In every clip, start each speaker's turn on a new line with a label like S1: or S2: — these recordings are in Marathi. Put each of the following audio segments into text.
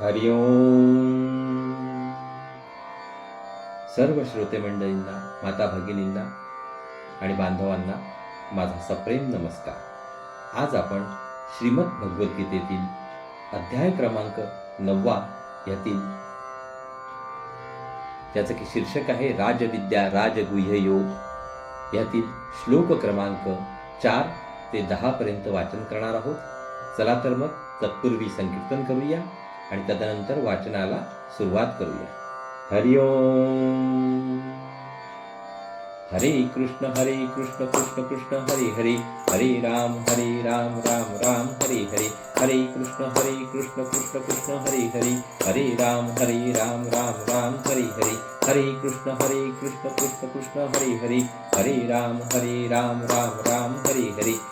S1: हरि ओम. सर्व श्रोते मंडळींना माता भगिनींना आणि बांधवांना माझा सप्रेम नमस्कार. आज आपण श्रीमद भगवद्गीतेतील अध्याय क्रमांक नववा यातील त्याचं की शीर्षक आहे राजविद्या राजगुह्य योग यातील श्लोक क्रमांक चार ते दहापर्यंत वाचन करणार आहोत. चला तर मग तत्पूर्वी संकीर्तन करूया. आणि तदनंतर वाचनाला सुरुवात करूया. हरि ओम. हरे कृष्ण हरे कृष्ण कृष्ण कृष्ण हरे हरे. हरे राम हरे राम राम राम हरे हरे. हरे कृष्ण हरे कृष्ण कृष्ण कृष्ण हरे हरे. हरे राम हरे राम राम राम हरे हरे. हरे कृष्ण हरे कृष्ण कृष्ण कृष्ण हरे हरे. हरे राम हरे राम राम राम हरे हरे.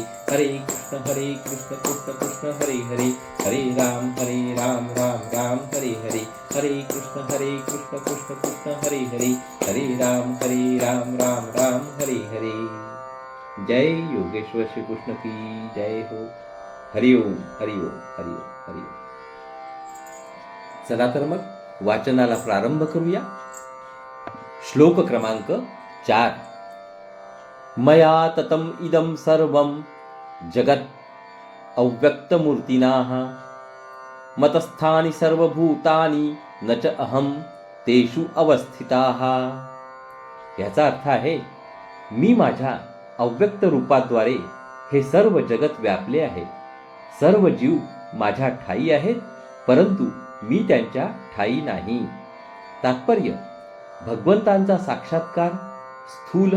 S1: हरे कृष्ण हरे कृष्ण कृष्ण कृष्ण हरे हरे. हरे राम हरे राम राम राम हरे हरे. हरे कृष्ण हरे कृष्ण कृष्ण कृष्ण हरे हरे. हरे राम हरे राम राम राम हरे हरे. जय योगेश्वर श्री कृष्ण की जय हो. हरिओम हरिओम हरिओम हरिओम चला तर मग वाचनाला प्रारंभ करूया. श्लोक क्रमांक चार. मया ततम इदं सर्वं जगत् अव्यक्तमूर्तिनाः। मतस्थानि सर्वभूतानि न च अहं तेषु अवस्थिताः। याचा अर्थ आहे मी माझ्या अव्यक्त रूपाद्वारे हे सर्व जगत व्यापले आहे. सर्व जीव माझ्या ठाई आहेत परंतु मी त्यांच्या ठाई नाही. तात्पर्य भगवंतांचा साक्षात्कार स्थूल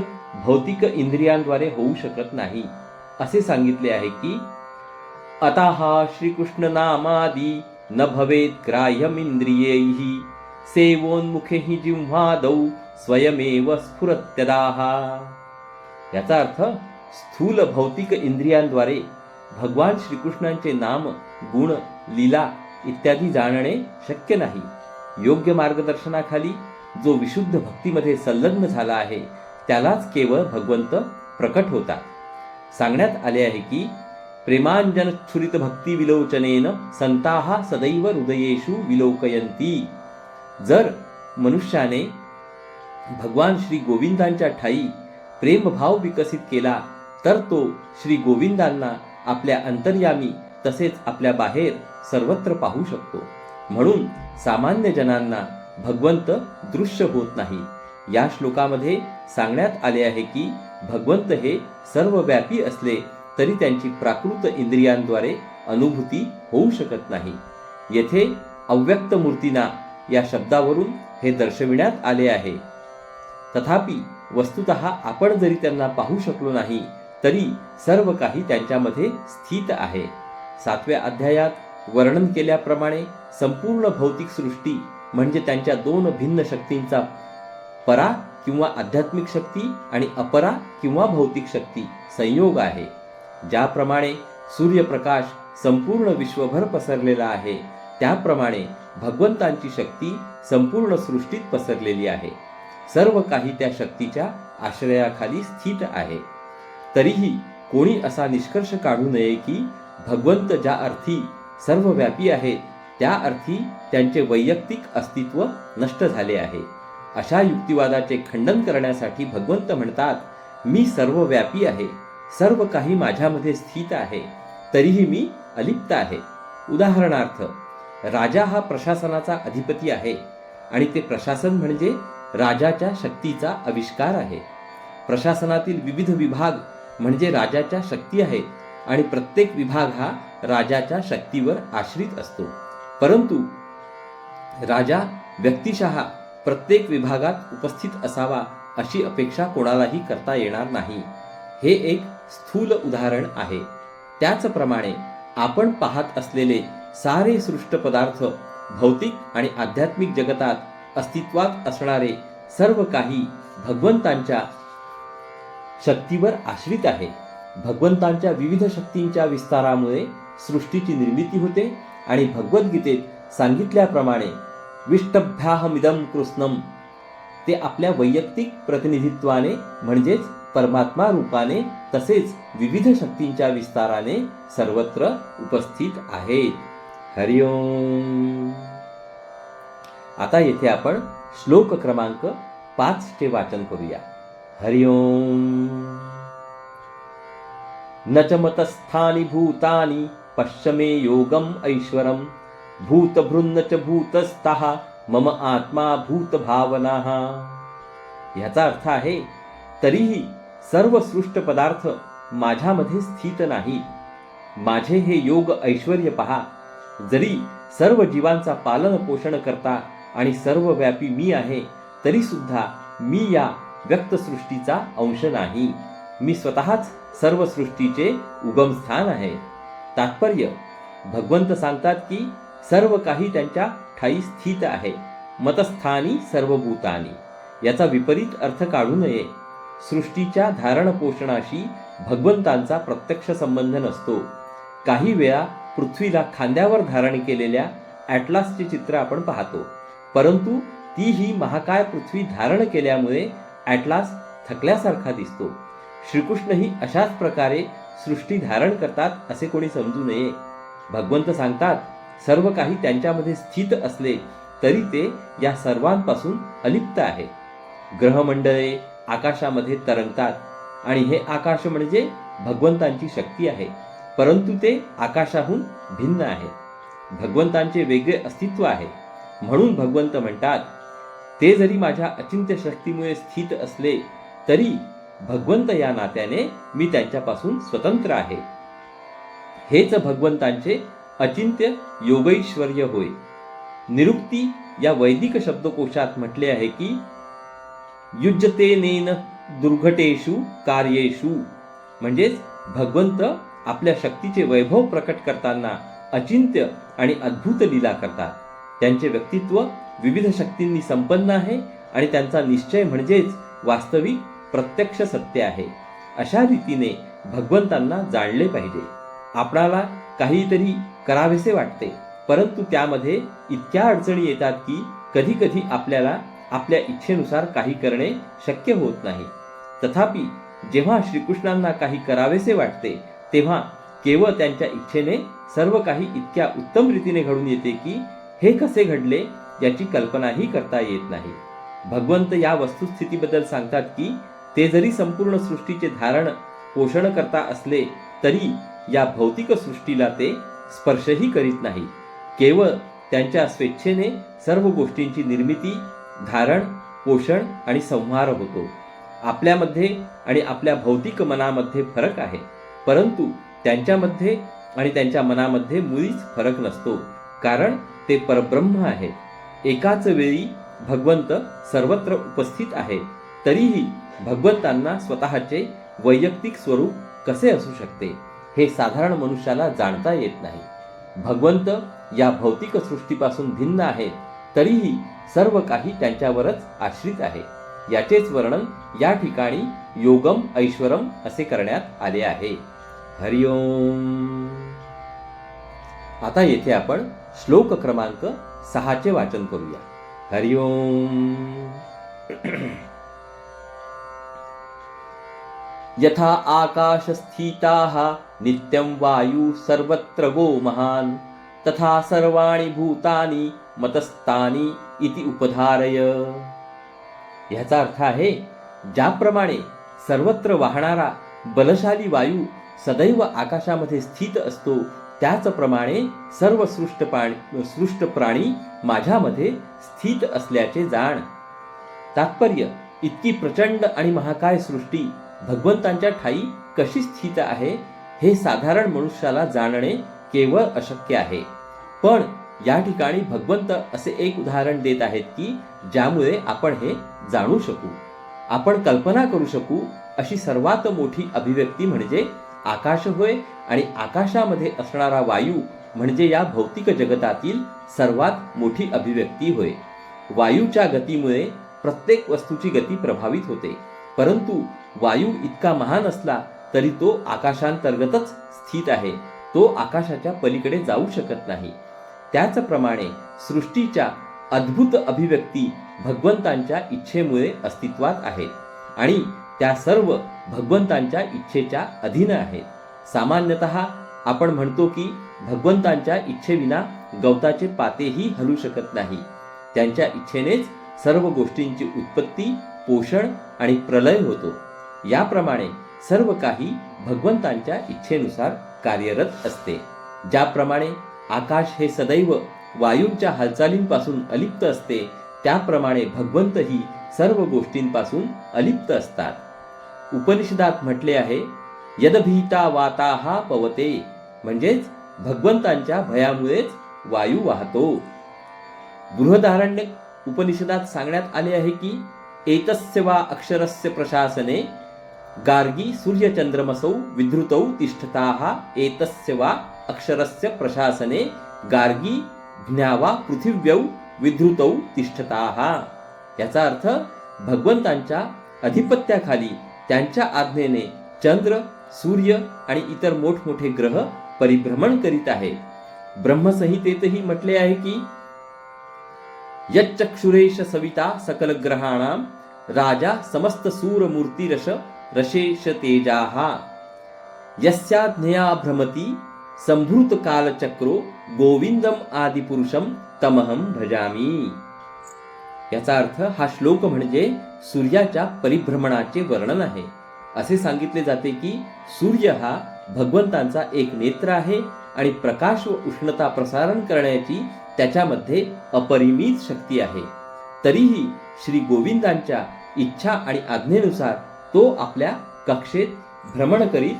S1: भौतिक इंद्रियांद्वारे होऊ शकत नाही. असे सांगितले आहे की आता श्रीकृष्ण नामादी न भवेत ग्राह्यमिंद्रियैः सेवोन्मुखे हि जिह्वादौ स्वयमेव स्फुरत्यदाः। याचा अर्थ स्थूल भौतिक इंद्रियांद्वारे भगवान श्रीकृष्णांचे नाम गुण लीला इत्यादी जाणणे शक्य नाही. योग्य मार्गदर्शनाखाली जो विशुद्ध भक्तीमध्ये संलग्न झाला आहे त्यालाच केवळ भगवंत प्रकट होतात. सांगण्यात आले आहे की प्रेमांजन भक्तिविलोचनेन भक्ती विलोचनेन सदैव हृदयेषु विलोकयंती जर मनुष्याने भगवान श्री गोविंदांच्या ठाई प्रेमभाव विकसित केला तर तो श्री गोविंदांना आपल्या अंतर्यामी तसेच आपल्या बाहेर सर्वत्र पाहू शकतो. म्हणून सामान्य जनांना भगवंत दृश्य होत नाही. या श्लोकामध्ये सांगण्यात आले आहे की भगवंत हे सर्वव्यापी असले तरी त्यांची प्राकृत इंद्रियांद्वारे अनुभूती होऊ शकत नाही. येथे अव्यक्त मूर्तीना या शब्दावरून हे दर्शविण्यात आले आहे. तथापि वस्तुत आपण जरी त्यांना पाहू शकलो नाही तरी सर्व काही त्यांच्यामध्ये स्थित आहे. सातव्या अध्यायात वर्णन केल्याप्रमाणे संपूर्ण भौतिक सृष्टी म्हणजे त्यांच्या दोन भिन्न शक्तींचा परा किंवा आध्यात्मिक शक्ती आणि अपरा किंवा भौतिक शक्ती संयोग आहे. ज्याप्रमाणे सूर्यप्रकाश संपूर्ण विश्वभर पसरलेला आहे त्याप्रमाणे भगवंतांची शक्ती संपूर्ण सृष्टीत पसरलेली आहे. सर्व काही त्या शक्तीच्या आश्रयाखाली स्थित आहे. तरीही कोणी असा निष्कर्ष काढू नये की भगवंत ज्या अर्थी सर्वव्यापी आहेत त्या अर्थी त्यांचे वैयक्तिक अस्तित्व नष्ट झाले आहे. अशा युक्तिवादाचे खंडन करण्यासाठी भगवंत म्हणतात मी सर्वव्यापी आहे सर्व काही माझ्यामध्ये स्थित आहे तरीही मी अलिप्त आहे. उदाहरणार्थ राजा हा प्रशासनाचा अधिपती आहे आणि ते प्रशासन म्हणजे राजाच्या शक्तीचा आविष्कार आहे. प्रशासनातील विविध विभाग म्हणजे राजाच्या शक्ती आहेत आणि प्रत्येक विभाग हा राजाच्या शक्तीवर आश्रित असतो. परंतु राजा व्यक्तिशः प्रत्येक विभागात उपस्थित असावा अशी अपेक्षा कोणालाही करता येणार नाही. हे एक स्थूल उदाहरण आहे. त्याचप्रमाणे आपण पाहत असलेले सारे सृष्ट पदार्थ भौतिक आणि आध्यात्मिक जगतात अस्तित्वात असणारे सर्व काही भगवंतांच्या शक्तीवर आश्रित आहे. भगवंतांच्या विविध शक्तींच्या विस्तारामुळे सृष्टीची निर्मिती होते आणि भगवद्गीतेत सांगितल्याप्रमाणे विष्टभ्याहमिदम कृष्णम ते आपल्या वैयक्तिक प्रतिनिधित्वाने म्हणजेच परमात्मा रूपाने तसेच विविध शक्तींच्या विस्ताराने सर्वत्र उपस्थित आहेत. हरिओम आता येथे आपण श्लोक क्रमांक पाच चे वाचन करूया. हरिओम न च मतस्थानी भूतानि पश्चमे योगम ऐश्वरम भूतभृन्न च भूतस्थः मम आत्मा भूतभावना। ह्याचा अर्थ आहे तरीही सर्व सृष्ट पदार्थ माझ्यामध्ये स्थित नाही. माझे हे योग ऐश्वर पहा जरी सर्व जीवांचा पालन पोषण करता आणि सर्व व्यापी मी आहे तरी सुद्धा मी या व्यक्तसृष्टीचा अंश नाही. मी स्वतःच सर्व सृष्टीचे उगमस्थान आहे. तात्पर्य भगवंत सांगतात की सर्व काही त्यांच्या ठाई स्थित आहे. मतस्थानी सर्व भूतानी याचा विपरीत अर्थ काढू नये. सृष्टीच्या धारण पोषणाशी भगवंतांचा प्रत्यक्ष संबंध नसतो. काही वेळा पृथ्वीला खांद्यावर धारण केलेल्या ॲटलासचे चित्र आपण पाहतो. परंतु ती ही महाकाय पृथ्वी धारण केल्यामुळे ॲटलास थकल्यासारखा दिसतो. श्रीकृष्णही अशाच प्रकारे सृष्टी धारण करतात असे कोणी समजू नये. भगवंत सांगतात सर्व काही त्यांच्यामध्ये स्थित असले तरी ते या सर्वांपासून अलिप्त आहे. ग्रहमंडळे आकाशामध्ये तरंगतात आणि हे आकाश म्हणजे भगवंतांची शक्ती आहे परंतु ते आकाशाहून भिन्न आहे. भगवंतांचे वेगळे अस्तित्व आहे. म्हणून भगवंत म्हणतात ते जरी माझ्या अचिंत्य शक्तीमुळे स्थित असले तरी भगवंत या नात्याने मी त्यांच्यापासून स्वतंत्र आहे. हेच भगवंतांचे अचिंत्य योगैश्वर्य होय. निरुक्ती या वैदिक शब्दकोशात म्हटले आहे की युज्यतेनेन दुर्घटेषु कार्येषु. म्हणजेच भगवंत आपल्या शक्तीचे वैभव प्रकट करताना अचिंत्य आणि अद्भुत लीला करतात. त्यांचे व्यक्तित्व विविध शक्तींनी संपन्न आहे आणि त्यांचा निश्चय म्हणजेच वास्तविक प्रत्यक्ष सत्य आहे. अशा रीतीने भगवंतांना जाणले पाहिजे. आपणाला काहीतरी करावेसे वाटते. परंतु त्यामध्ये इतक्या अडचणी येतात की कधी कधी आपल्याला आपल्या इच्छेनुसार काही करणे शक्य होत नाही. तथापि जेव्हा श्रीकृष्णांना काही करावेसे वाटते तेव्हा केवळ त्यांच्या इच्छेने सर्व काही इतक्या उत्तम रीतीने घडून येते की हे कसे घडले याची कल्पनाही करता येत नाही. भगवंत या वस्तुस्थितीबद्दल सांगतात की ते जरी संपूर्ण सृष्टीचे धारण पोषण करता असले तरी या भौतिक सृष्टीला ते स्पर्शही करीत नाही. केवळ त्यांच्या स्वेच्छेने सर्व गोष्टींची निर्मिती धारण पोषण आणि संहार होतो. आपल्यामध्ये आणि आपल्या भौतिक मनामध्ये फरक आहे. परंतु त्यांच्यामध्ये आणि त्यांच्या मनामध्ये मुळीच फरक नसतो. कारण ते परब्रह्म आहे. एकाच वेळी भगवंत सर्वत्र उपस्थित आहे. तरीही भगवंतांना स्वतःचे वैयक्तिक स्वरूप कसे असू शकते? हे साधारण मनुष्याला जाणता येत नाही. भगवंत या भौतिक सृष्टीपासून भिन्न आहेत तरीही सर्व काही त्यांच्यावरच आश्रित आहे. याचेच वर्णन या ठिकाणी योगम ऐश्वरम असे करण्यात आले आहे. हरिओम आता येथे आपण श्लोक क्रमांक सहाचे वाचन करूया. हरिओम यथा आकाशस्थिताः नित्यं वायु सर्वत्र गो महान्। तथा सर्वाणि भूतानि मतस्तानी इति उपधारय। ह्याचा अर्थ आहे ज्याप्रमाणे सर्वत्र वाहणारा बलशाली वायू सदैव आकाशामध्ये स्थित असतो त्याचप्रमाणे सर्व सृष्ट प्राणी सृष्ट प्राणी माझ्यामध्ये स्थित असल्याचे जाण। तात्पर्य इतकी प्रचंड आणि महाकाय सृष्टी भगवंतांच्या ठाई कशी स्थित आहे हे साधारण मनुष्याला जाणणे केवळ अशक्य आहे. पण या ठिकाणी भगवंत असे एक उदाहरण देत आहेत की ज्यामुळे आपण हे जाणू शकू. आपण कल्पना करू शकू अशी सर्वात मोठी अभिव्यक्ती म्हणजे आकाश होय आणि आकाशामध्ये असणारा वायू म्हणजे या भौतिक जगतातील सर्वात मोठी अभिव्यक्ती होय. वायूच्या गतीमुळे प्रत्येक वस्तूची गती प्रभावित होते. परंतु वायू इतका महान असला तरी तो आकाशांतर्गतच स्थित आहे. तो आकाशाच्या पलीकडे जाऊ शकत नाही. त्याचप्रमाणे सृष्टीच्या अद्भुत अभिव्यक्ती भगवंतांच्या इच्छेमुळे अस्तित्वात आहेत आणि त्या सर्व भगवंतांच्या इच्छेच्या अधीन आहेत. सामान्यतः आपण म्हणतो की भगवंतांच्या इच्छेविना गवताचे पातेही हलू शकत नाही. त्यांच्या इच्छेनेच सर्व गोष्टींची उत्पत्ती पोषण आणि प्रलय होतो. याप्रमाणे सर्व काही भगवंतांच्या इच्छेनुसार कार्यरत असते. ज्याप्रमाणे आकाश हे सदैव वायूंच्या हालचालींपासून अलिप्त असते त्याप्रमाणे भगवंतही सर्व गोष्टींपासून अलिप्त असतात. उपनिषदात म्हटले आहे यदभीता वाता हा पवते म्हणजेच भगवंतांच्या भयामुळेच वायू वाहतो. बृहदारण्य उपनिषदात सांगण्यात आले आहे की एतस्य वा अक्षरस्य प्रशासने गार्गी सूर्यचंद्रमसौ विधृतौ तिष्ठताः एतस्य वा अक्षरस्य प्रशासने गार्गी ज्ञावा पृथिव्यौ विधृतौ तिष्ठताः। याचा अर्थ भगवंतांच्या अधिपत्याखाली त्यांच्या आज्ञेने चंद्र सूर्य आणि इतर मोठमोठे ग्रह परिभ्रमण करीत आहे। ब्रह्मसंहितेतही म्हटले आहे की यच्चक्षुरेश सविता सकल ग्रहाणाम राजा समस्त सूर मूर्तिरश रशेष तेजाहा यस्याज्ञया भ्रमती संभृतकालचक्रो गोविंदम आदिपुरुषम तमहम भजामी। याचा अर्थ हा श्लोक म्हणजे सूर्याच्या परिभ्रमणाचे वर्णन आहे. असे सांगितले जाते की सूर्य हा भगवंतांचा एक नेत्र आहे आणि प्रकाश व उष्णता प्रसारण करण्याची त्याच्यामध्ये अपरिमित शक्ती आहे. तरीही श्री गोविंदांच्या इच्छा आणि आज्ञेनुसार तो आपल्या कक्षेत भ्रमण करीत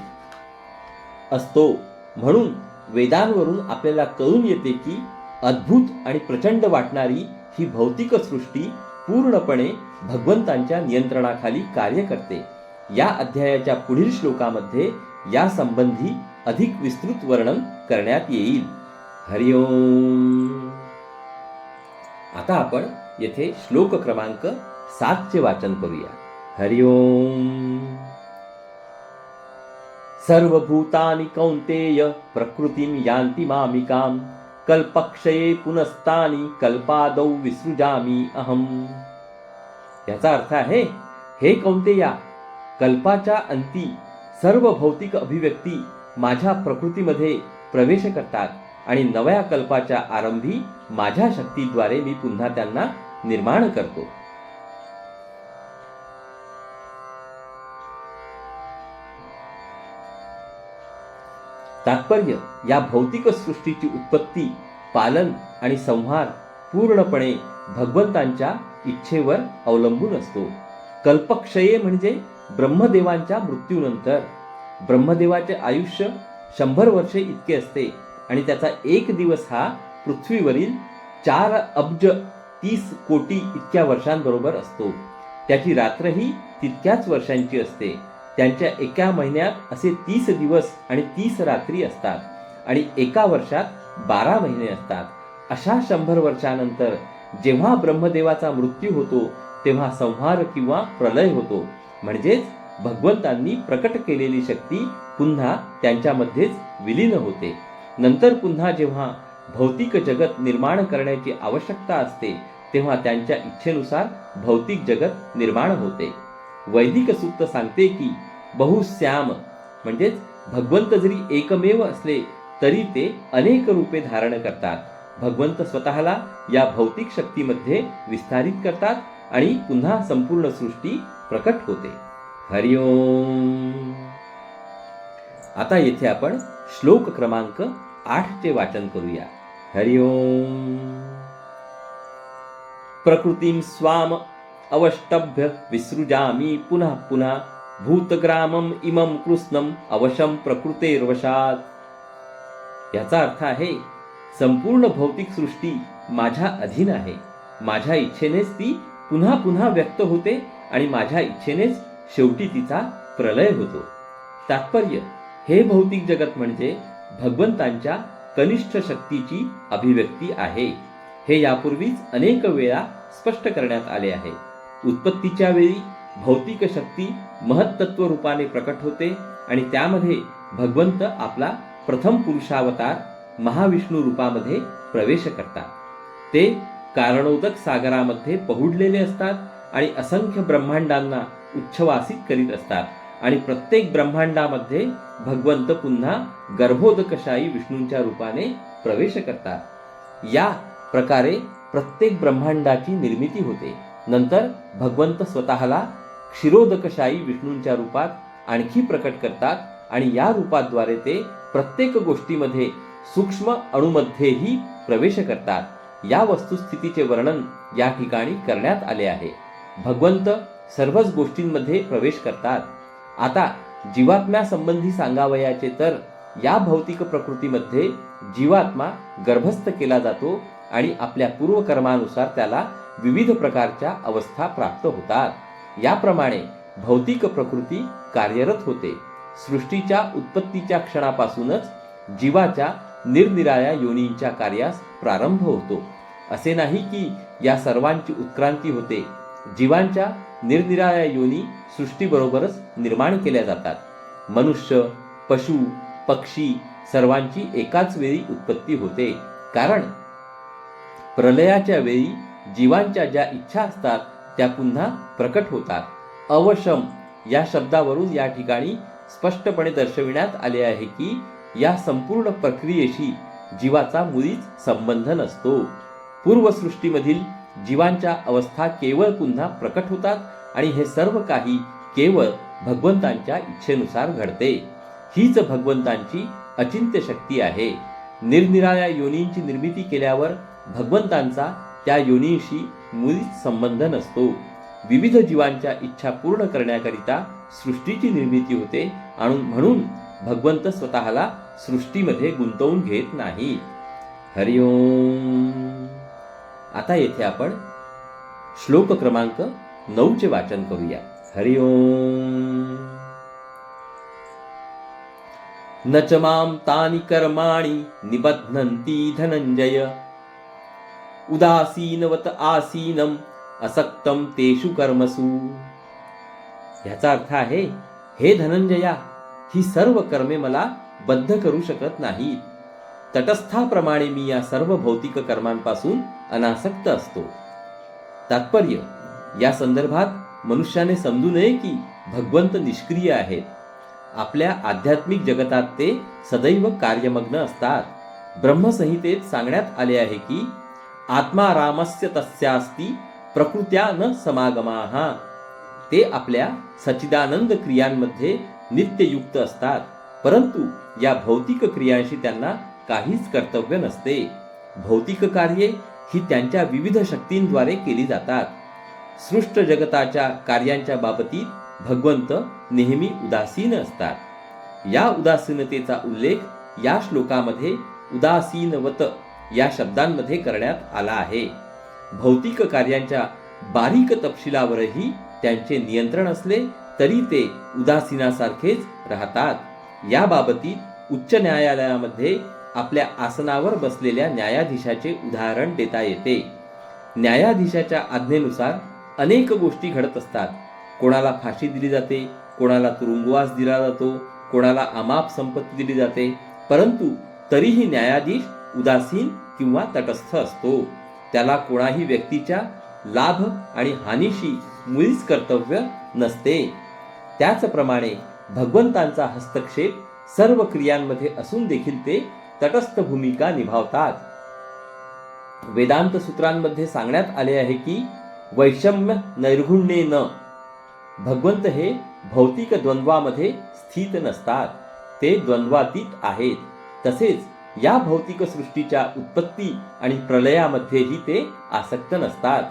S1: असतो. म्हणून वेदांवरून आपल्याला कळून येते की अद्भुत आणि प्रचंड वाटणारी ही भौतिक सृष्टी पूर्णपणे भगवंतांच्या नियंत्रणाखाली कार्य करते. या अध्यायाच्या पुढील श्लोकामध्ये या संबंधी अधिक विस्तृत वर्णन करण्यात येईल. हरिओम आता आपण येथे श्लोक क्रमांक सातचे वाचन करूया. हरिओम सर्वभूतानि कौन्तेय प्रकृतिं यान्ति मामिकां कल्पक्षये पुनस्तानि कल्पादौ विसृजामी अहम। याचा अर्थ आहे हे कौंतेया कल्पाच्या अंती सर्व भौतिक अभिव्यक्ती माझ्या प्रकृतीमध्ये प्रवेश करतात आणि नव्या कल्पाच्या आरंभी माझ्या शक्तीद्वारे मी पुन्हा त्यांना निर्माण करतो. तात्पर्य या भौतिक सृष्टीची उत्पत्ती पालन आणि संहार पूर्णपणे भगवंतांच्या इच्छेवर अवलंबून असतो. कल्पक्षये म्हणजे ब्रह्मदेवांच्या मृत्यूनंतर. ब्रह्मदेवाचे आयुष्य शंभर वर्षे इतके असते आणि त्याचा एक दिवस हा पृथ्वीवरील चार अब्ज तीस कोटी इतक्या वर्षांबरोबर असतो. त्याची रात्रही तितक्याच वर्षांची असते. त्यांच्या एका महिन्यात असे तीस दिवस आणि तीस रात्री असतात. आणि एका वर्षात बारा महिने असतात. अशा शंभर वर्षानंतर जेव्हा ब्रह्मदेवाचा मृत्यू होतो तेव्हा संहार किंवा प्रलय होतो. म्हणजेच भगवंतांनी प्रकट केलेली शक्ती पुन्हा त्यांच्यामध्येच विलीन होते. नंतर पुन्हा जेव्हा भौतिक जगत निर्माण करण्याची आवश्यकता असते तेव्हा त्यांच्या इच्छेनुसार भौतिक जगत निर्माण होते. वैदिक सूक्त सांगते की बहुश्याम म्हणजेच भगवंत जरी एकमेव असले तरी ते अनेक रूपे धारण करतात. भगवंत स्वतःला या भौतिक शक्तीमध्ये विस्तारित करतात आणि पुन्हा संपूर्ण सृष्टी प्रकट होते. हरिओम आता येथे आपण श्लोक क्रमांक आठचे वाचन करूया. हरिओम प्रकृतीम स्वाम अवष्टभ्य विसृजामि पुनः पुनः। भूतग्रामम इमं कृष्णम अवशम प्रकृतेर्वशात। याचा अर्थ आहे संपूर्ण भौतिक सृष्टी माझ्या अधीन आहे। माझ्या इच्छेनेच ती पुन्हा पुन्हा व्यक्त होते आणि माझ्या इच्छेनेच शेवटी तिचा प्रलय होतो। तात्पर्य हे भौतिक जगत म्हणजे भगवंतांच्या कनिष्ठ शक्तीची अभिव्यक्ती आहे। हे यापूर्वीच अनेक वेळा स्पष्ट करण्यात आले आहे। उत्पत्तीच्या वेळी भौतिक शक्ती महत्त्व रूपाने प्रकट होते आणि त्यामध्ये भगवंत आपला प्रथम पुरुषावतार महाविष्णू रूपामध्ये प्रवेश करतात. ते कारणोदक सागरामध्ये पहुडलेले असतात आणि असंख्य ब्रह्मांडांना उच्छवासित करीत असतात आणि प्रत्येक ब्रह्मांडामध्ये भगवंत पुन्हा गर्भोदकशाही विष्णूंच्या रूपाने प्रवेश करतात. या प्रकारे प्रत्येक ब्रह्मांडाची निर्मिती होते. नंतर भगवंत स्वतःला क्षीरोदकशाही विष्णूंच्या रूपात आणखी प्रकट करतात आणि या रूपाद्वारे ते प्रत्येक गोष्टीमध्ये सूक्ष्म अणुमध्येही प्रवेश करतात. या वस्तुस्थितीचे वर्णन या ठिकाणी करण्यात आले आहे. भगवंत सर्वच गोष्टींमध्ये प्रवेश करतात. आता जीवात्म्यासंबंधी सांगावयाचे तर या भौतिक प्रकृतीमध्ये जीवात्मा गर्भस्थ केला जातो आणि आपल्या पूर्वकर्मानुसार त्याला विविध प्रकारच्या अवस्था प्राप्त होतात. याप्रमाणे भौतिक प्रकृती कार्यरत होते. सृष्टीच्या उत्पत्तीच्या क्षणापासूनच जीवाच्या निरनिराळ्या योनींच्या कार्यास प्रारंभ होतो. असे नाही की या सर्वांची उत्क्रांती होते. जीवांच्या निरनिराळ्या योनी सृष्टीबरोबरच निर्माण केल्या जातात. मनुष्य पशु पक्षी सर्वांची एकाच वेळी उत्पत्ती होते. कारण प्रलयाच्या वेळी जीवांच्या ज्या इच्छा असतात त्या पुन्हा प्रकट होतात. अवशम या शब्दावरून या ठिकाणी स्पष्टपणे दर्शविण्यात आले आहे की या संपूर्ण प्रक्रियेशी जीवाचा मुळीच संबंध नसतो. पूर्वसृष्टीमधील जीवांच्या अवस्था केवळ पुन्हा प्रकट होतात आणि हे सर्व काही केवळ भगवंतांच्या इच्छेनुसार घडते. हीच भगवंतांची अचिंत्य शक्ती आहे. निरनिराळ्या योनींची निर्मिती केल्यावर भगवंतांचा त्या योनीशी मुळीच संबंध नसतो. विविध जीवांच्या इच्छा पूर्ण करण्याकरिता सृष्टीची निर्मिती होते आणि म्हणून भगवंत स्वतःला सृष्टीमध्ये गुंतवून घेत नाही. हरिओम आता येथे आपण श्लोक क्रमांक नऊचे वाचन करूया. हरिओम न च मां तानि कर्माणि निबध्नन्ति उदासीनवत आसीनम असक्तम तेषु कर्मसू। याचा अर्थ आहे हे धनंजया ही सर्व कर्मे मला बद्ध करू शकत नाहीत। तटस्थाप्रमाणे मी या सर्व भौतिक कर्मांपासून अनासक्त असतो। तात्पर्य या संदर्भात मनुष्याने समजू नये की भगवंत निष्क्रिय आहेत। आपल्या आध्यात्मिक जगतात ते सदैव कार्यमग्न असतात। ब्रह्मसंहितेत सांगण्यात आले आहे की आत्मा रामस्य तस्यास्ती प्रकृत्या न समागमाहा ते आपल्या सचिदानंद क्रियांमध्ये नित्ययुक्त असतात परंतु या भौतिक क्रियांशी त्यांना काहीच कर्तव्य नसते। भौतिक कार्ये ही त्यांच्या विविध शक्तींद्वारे केली जातात। सृष्ट जगताच्या कार्यांच्या बाबतीत भगवंत नेहमी उदासीन असतात। या उदासीनतेचा उल्लेख या श्लोकामध्ये उदासीनवत या शब्दांमध्ये करण्यात आला आहे. भौतिक कार्यांच्या बारीक तपशिलावरही त्यांचे नियंत्रण असले तरी ते उदासीनासारखेच राहतात. या बाबतीत उच्च न्यायालयामध्ये आपल्या आसनावर बसलेल्या न्यायाधीशाचे उदाहरण देता येते. न्यायाधीशाच्या आज्ञेनुसार अनेक गोष्टी घडत असतात. कोणाला फाशी दिली जाते कोणाला तुरुंगवास दिला जातो कोणाला अमाप संपत्ती दिली जाते. परंतु तरीही न्यायाधीश उदासीन किंवा तटस्थ असतो. त्याला कोणाही व्यक्तीच्या लाभ आणि हानीशी मुळीच कर्तव्य नसते. त्याचप्रमाणे भगवंतांचा हस्तक्षेप सर्व क्रियांमध्ये असून देखील ते तटस्थ भूमिका निभावतात. वेदांत सूत्रांमध्ये सांगण्यात आले आहे की वैषम्य नैर्गुण्ये न भगवंत हे भौतिक द्वंद्वामध्ये स्थित नसतात. ते द्वंद्वातीत आहेत. तसेच या भौतिक सृष्टीच्या उत्पत्ती आणि प्रलयामध्येही ते आसक्त नसतात.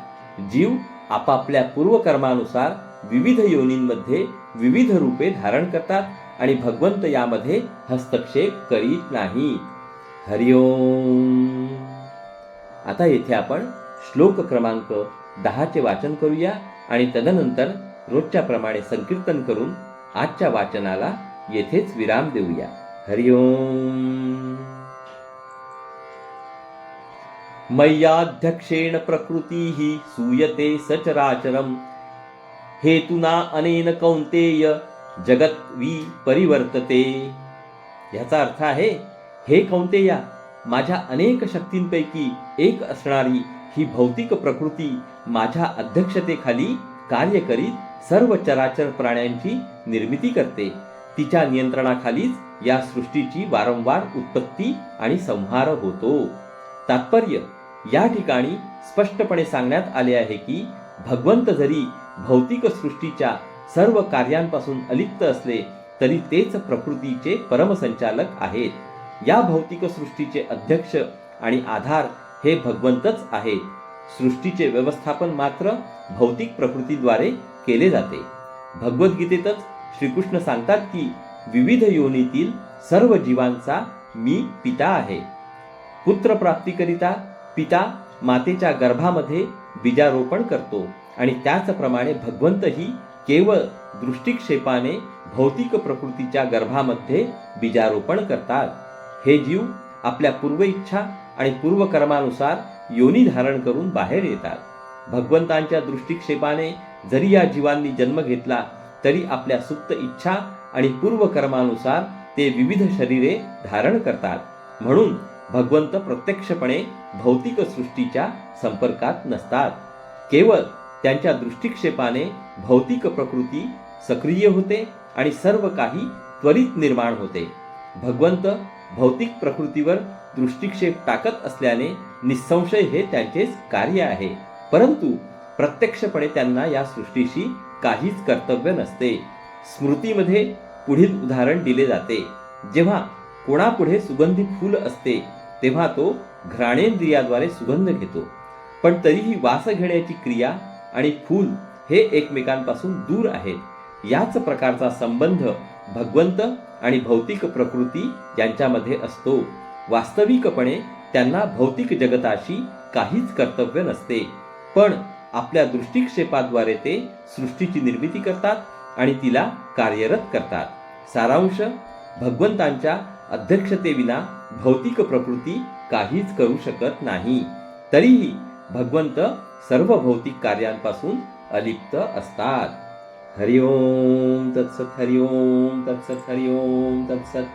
S1: जीव आपापल्या पूर्वकर्मानुसार विविध योनींमध्ये विविध रूपे धारण करतात आणि भगवंत यामध्ये हस्तक्षेप करीत नाही हरिओम आता येथे आपण श्लोक क्रमांक दहाचे वाचन करूया आणि तदनंतर रोजच्या प्रमाणे संकीर्तन करून आजच्या वाचनाला येथेच विराम देऊया. हरिओम मय्याध्यक्षेण ही सूयते सचराचरम। हेतुना अनेन कौंतेय जगत वि परिवर्तते। याचा अर्थ आहे हे कौंतेया माझ्या अनेक शक्तींपैकी एक असणारी ही भौतिक प्रकृती माझ्या अध्यक्षतेखाली कार्य करीत सर्व चराचर प्राण्यांची निर्मिती करते। तिच्या नियंत्रणाखालीच या सृष्टीची वारंवार उत्पत्ती आणि संहार होतो। तात्पर्य या ठिकाणी स्पष्टपणे सांगण्यात आले आहे की भगवंत जरी भौतिक सृष्टीच्या सर्व कार्यांपासून अलिप्त असले तरी तेच प्रकृतीचे परमसंचालक आहेत. या भौतिक सृष्टीचे अध्यक्ष आणि आधार हे भगवंतच आहेत. सृष्टीचे व्यवस्थापन मात्र भौतिक प्रकृतीद्वारे केले जाते. भगवद्गीतेतच श्रीकृष्ण सांगतात की विविध योनीतील सर्व जीवांचा मी पिता आहे. पुत्र प्राप्तीकरिता पिता मातेच्या गर्भामध्ये बीजारोपण करतो. आणि त्याचप्रमाणे भगवंतही केवळ दृष्टिक्षेपाने भौतिक प्रकृतीच्या गर्भामध्ये बीजारोपण करतात. हे जीव आपल्या पूर्व इच्छा आणि पूर्वकर्मानुसार योनी धारण करून बाहेर येतात. भगवंतांच्या दृष्टिक्षेपाने जरी या जीवांनी जन्म घेतला तरी आपल्या सुप्त इच्छा आणि पूर्वकर्मानुसार ते विविध शरीरे धारण करतात. म्हणून भगवंत प्रत्यक्षपणे भौतिक सृष्टीच्या संपर्कात नसतात. केवळ त्यांच्या दृष्टिक्षेपाने भौतिक प्रकृती सक्रिय होते आणि सर्व काही त्वरित निर्माण होते. भगवंत भौतिक प्रकृतीवर दृष्टिक्षेप टाकत असल्याने निसंशय हे त्यांचेच कार्य आहे. परंतु प्रत्यक्षपणे त्यांना या सृष्टीशी काहीच कर्तव्य नसते. स्मृतीमध्ये पुढील उदाहरण दिले जाते. जेव्हा कोणापुढे सुगंधी फूल असते तेव्हा तो घ्राणेंद्रियाद्वारे सुगंध घेतो. पण तरीही वास घेण्याची क्रिया आणि फूल हे एकमेकांपासून दूर आहेत. याच प्रकारचा संबंध भगवंत आणि भौतिक प्रकृती यांच्यामध्ये असतो. वास्तविकपणे त्यांना भौतिक जगताशी काहीच कर्तव्य नसते. पण आपल्या दृष्टिक्षेपाद्वारे ते सृष्टीची निर्मिती करतात आणि तिला कार्यरत करतात. सारांश भगवंतांच्या अध्यक्षतेविना भौतिक प्रकृती काहीच करू शकत नाही. तरीही भगवंत सर्व भौतिक कार्यांपासून अलिप्त असतात. हरिओम तत्सत हरिओम तत्सत हरिओम तत्सत.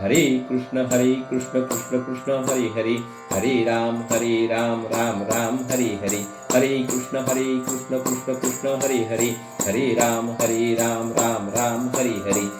S1: हरे कृष्ण हरे कृष्ण कृष्ण कृष्ण हरे हरे. हरे राम हरे राम राम राम हरे हरे. हरे कृष्ण हरे कृष्ण कृष्ण कृष्ण हरे हरे. हरे राम हरे राम राम राम हरे हरे.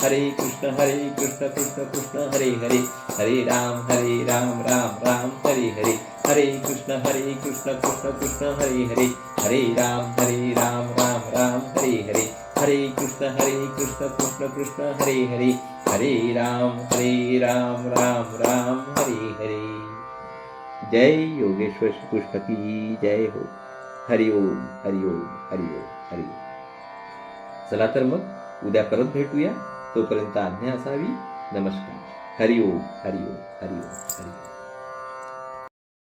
S1: हरे कृष्ण हरे कृष्ण कृष्ण कृष्ण हरे हरे. हरे राम हरे राम राम राम हरे हरे. हरे कृष्ण हरे कृष्ण कृष्ण कृष्ण हरे हरे. हरे राम हरे राम राम राम हरे हरे. हरे कृष्ण हरे कृष्ण कृष्ण कृष्ण हरे हरे. हरे राम हरे राम राम राम हरे हरे. जय योगेश्वर श्री कृष्ण की जय हो. हरि ओम हरि ओम हरि ओम हरि ओम. चला तर मग उद्या परत भेटूया. तोपर्यंत आज्ञा असावी. नमस्कार. हरि ओम हरि ओम हरि ओम हरि ओम.